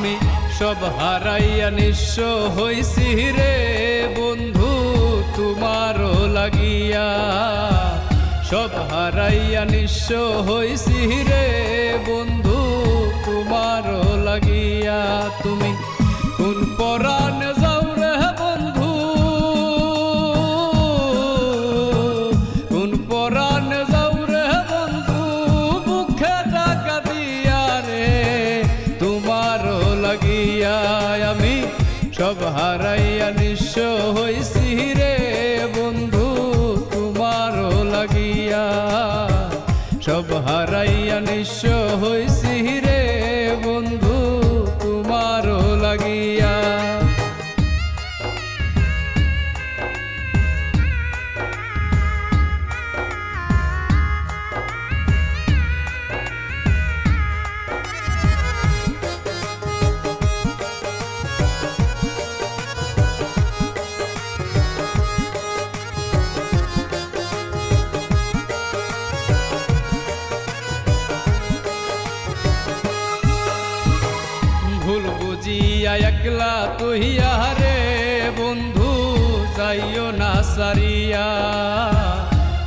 আমি সব হারাইয়া নিঃস্ব হইছি রে বন্ধু, তোমারও লাগিয়া। সব হারাইয়া নিঃস্ব হইছি রে বন্ধু, তোমারও লাগিয়া। তুমি নিঃস্ব ভুল বুঝিয়া একলা তুহিয়া রে বন্ধু, যাইও না সারিয়া।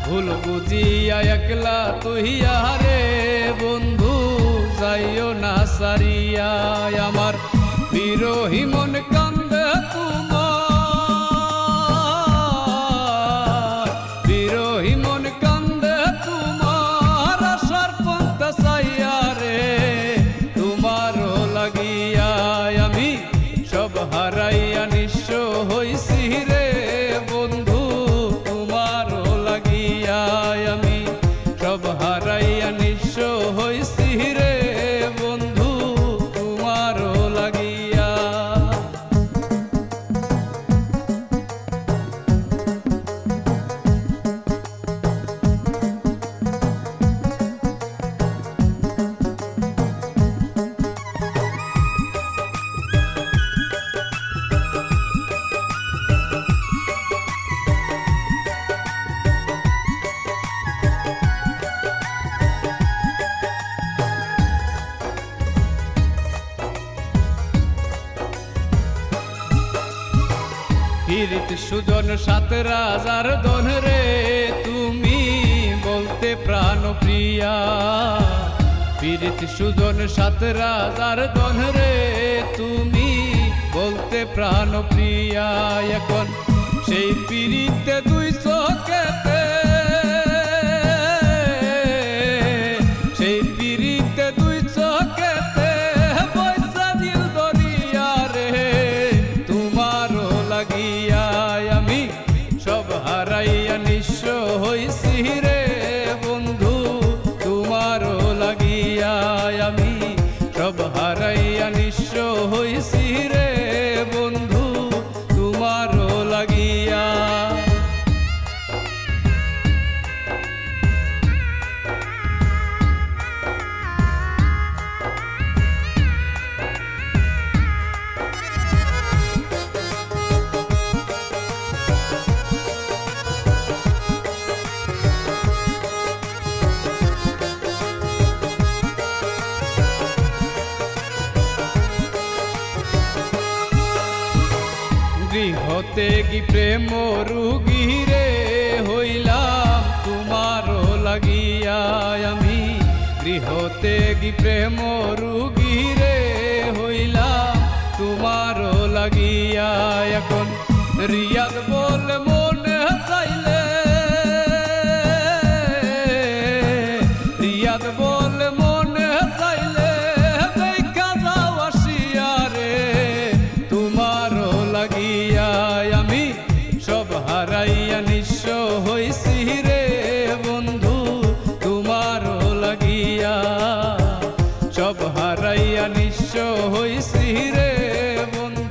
ভুল বুঝিয়া একলা তুহিয়া রে বন্ধু, যাইও না সারিয়া। আমার বিরোহী মন ফিরিত সুজন সাত রাজার দন রে, তুমি বলতে প্রাণ প্রিয়া পীরিত সুজন সাত রাজার দন রে, তুমি বলতে প্রাণ প্রিয়া এখন সেই পিড়িতে নিঃস্ব গৃহতে কি প্রেম রুগী রে হইলাম তোমার লাগিয়া আমি গৃহতে কি প্রেম রুগী রে হইলাম তোমার লাগিয়া এখন রিয়াদ হারাইয়া নিঃস্ব হইছি রে বন্ধু।